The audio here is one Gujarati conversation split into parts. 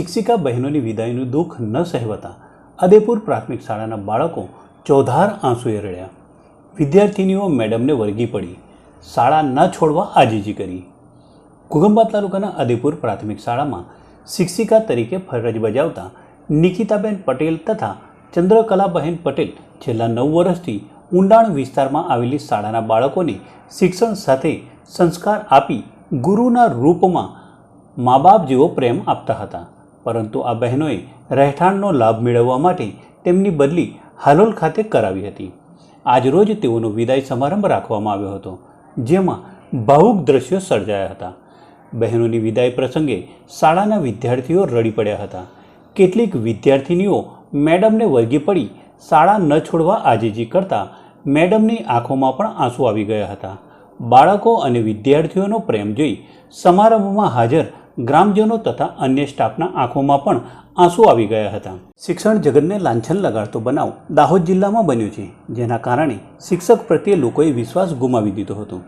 શિક્ષિકા બહેનોની વિદાયનું દુઃખ ન સહેવાતા અદેપુર પ્રાથમિક શાળાના બાળકો ચોધાર આંસુએ રડ્યા. વિદ્યાર્થિનીઓ મેડમને વળગી પડી. શાળા ન છોડવા આજીજી કરી. ઘુગંબા તાલુકાના અદેપુર પ્રાથમિક શાળામાં શિક્ષિકા તરીકે ફરજ બજાવતા નિકિતાબેન પટેલ તથા ચંદ્રકલાબહેન પટેલ છેલ્લા નવ વર્ષથી ઊંડાણ વિસ્તારમાં આવેલી શાળાના બાળકોને શિક્ષણ સાથે સંસ્કાર આપી ગુરુના રૂપમાં મા બાપ જેવો પ્રેમ આપતા હતા. પરંતુ આ બહેનોએ રહેઠાણનો લાભ મેળવવા માટે તેમની બદલી હાલોલ ખાતે કરાવી હતી. આજરોજ તેઓનો વિદાય સમારંભ રાખવામાં આવ્યો હતો, જેમાં ભાવુક દ્રશ્યો સર્જાયા હતા. બહેનોની વિદાય પ્રસંગે શાળાના વિદ્યાર્થીઓ રડી પડ્યા હતા. કેટલીક વિદ્યાર્થિનીઓ મેડમને વળગી પડી શાળા ન છોડવા આજીજી કરતા મેડમની આંખોમાં પણ આંસુ આવી ગયા હતા. બાળકો અને વિદ્યાર્થીઓનો પ્રેમ જોઈ સમારંભમાં હાજર ગ્રામજનો તથા અન્ય સ્ટાફના આંખોમાં પણ આંસુ આવી ગયા હતા. શિક્ષણ જગતને લાંછન લગાડતો બનાવ દાહોદ જિલ્લામાં બન્યો છે, જેના કારણે શિક્ષક પ્રત્યે લોકોએ વિશ્વાસ ગુમાવી દીધો હતો.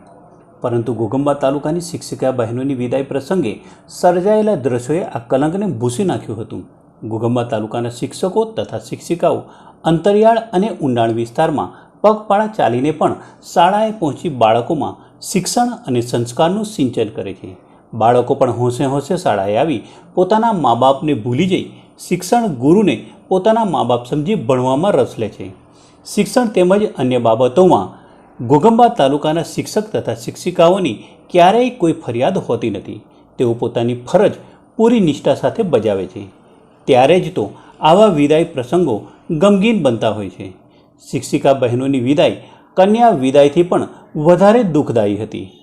પરંતુ ઘોગંબા તાલુકાની શિક્ષિકા બહેનોની વિદાય પ્રસંગે સર્જાયેલા દ્રશ્યોએ આ કલંકને ભૂસી નાખ્યું હતું. ઘોગંબા તાલુકાના શિક્ષકો તથા શિક્ષિકાઓ અંતરિયાળ અને ઊંડાણ વિસ્તારમાં પગપાળા ચાલીને પણ શાળાએ પહોંચી બાળકોમાં શિક્ષણ અને સંસ્કારનું સિંચન કરે છે. બાળકો પણ હોંશે હોંશે શાળાએ આવી પોતાના મા બાપને ભૂલી જઈ શિક્ષણ ગુરુને પોતાના મા બાપ સમજી ભણવામાં રસ લે છે. શિક્ષણ તેમજ અન્ય બાબતોમાં ગોગંબા તાલુકાના શિક્ષક તથા શિક્ષિકાઓની ક્યારેય કોઈ ફરિયાદ હોતી નથી. તેઓ પોતાની ફરજ પૂરી નિષ્ઠા સાથે બજાવે છે. ત્યારે જ તો આવા વિદાય પ્રસંગો ગમગીન બનતા હોય છે. શિક્ષિકા બહેનોની વિદાય કન્યા વિદાયથી પણ વધારે દુઃખદાયી હતી.